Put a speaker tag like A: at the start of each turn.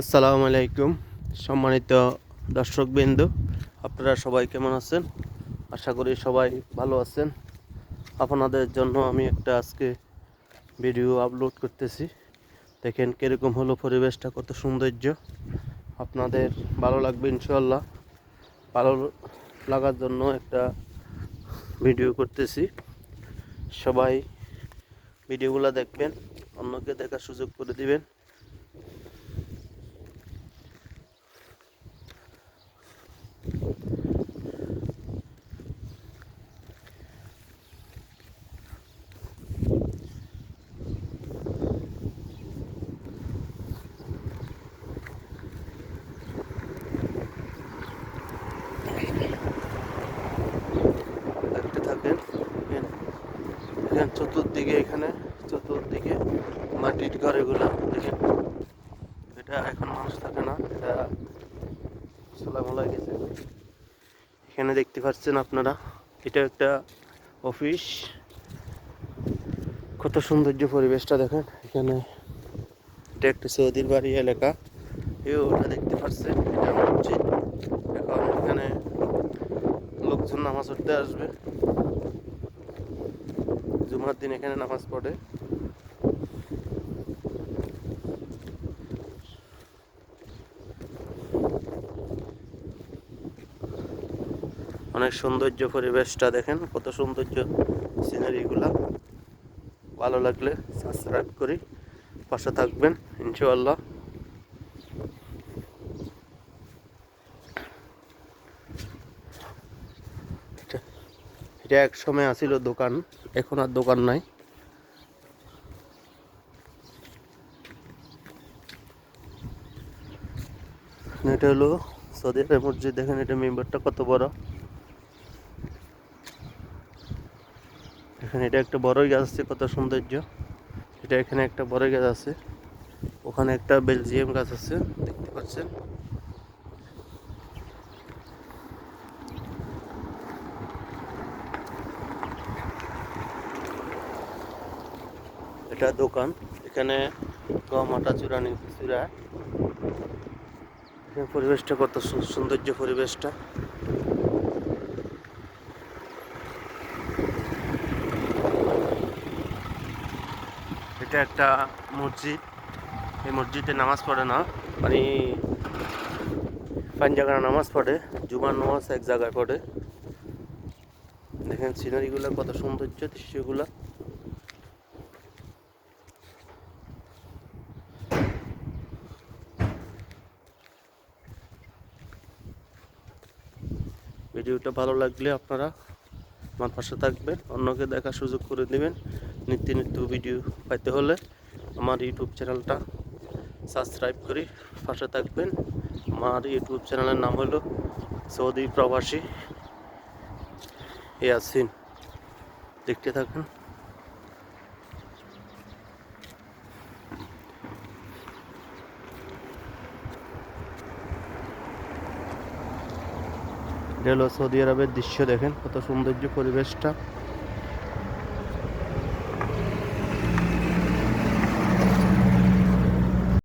A: আসসালামু আলাইকুম, সম্মানিত দর্শকবৃন্দ, আপনারা সবাই কেমন আছেন? আশা করি সবাই ভালো আছেন। আপনাদের জন্য আমি একটা আজকে ভিডিও আপলোড করতেছি। দেখেন কীরকম হলো পরিবেশটা, কত সৌন্দর্য। আপনাদের ভালো লাগবে ইনশাল্লাহ ভালো লাগার জন্য একটা ভিডিও করতেছি। সবাই ভিডিওগুলো দেখবেন, অন্যকে দেখার সুযোগ করে দিবেন দেখতে থাকেন দেখেন দেখেন চতুর্দিকে এখানে, চতুর্দিকে মাটির ঘর এগুলো দেখেন। এটা এখন মানুষ থাকে না, এটা সোলামোলা গেছে। এখানে দেখতে পাচ্ছেন আপনারা, এটা একটা অফিস। কত সৌন্দর্য পরিবেশটা দেখেন, এখানে। এটা একটা সৌদির বাড়ি এলাকা এও ওটা দেখতে পাচ্ছেন, এটা মসজিদ। এখন এখানে লোকজন নামাজ পড়তে আসবে। জুমার দিন এখানে নামাজ পড়ে। অনেক সৌন্দর্য পরিবেশটা দেখেন, কত সৌন্দর্য সিনারিগুলা ভালো লাগলে সাবস্ক্রাইব করি, পাশে থাকবেন, ইনশাআল্লাহ। এটা এক সময় আসিল দোকান, এখন আর দোকান নাই। এটা হলো সৌদি আরব মসজিদ, দেখেন এটা মেম্বারটা কত বড়। এখানে এটা একটা বড়ই গাছ আছে, কত সৌন্দর্য। এটা এখানে একটা বড়ই গাছ আছে। ওখানে একটা বেলজিয়াম গাছ আছে, দেখতে পাচ্ছেন? এটা দোকান। এখানে গম, আটা, চূড়া এখানে পরিবেশটা কত সৌন্দর্য পরিবেশটা। এটা একটা মসজিদ। এই মসজিদে নামাজ পড়ে না। মানে পাঁচ জায়গায় নামাজ পড়ে। জুমার নামাজ এক জায়গায় পড়ে। দেখেন সিনারিগুলো কত সৌন্দর্য, দৃশ্যগুলো। ভিডিওটা ভালো লাগলে আপনারা আমার পাশে থাকবেন, অন্যকে দেখার সুযোগ করে দেবেন। নিত্য নিত্য ভিডিও পাইতে হলে আমার ইউটিউব চ্যানেলটা সাবস্ক্রাইব করে পাশে থাকবেন। আমার ইউটিউব চ্যানেলের নাম হলো সৌদি প্রবাসী ইয়াসিন। দেখতে থাকুন। এটা হলো সৌদি আরবের দৃশ্য দেখেন কত সৌন্দর্য পরিবেশটা।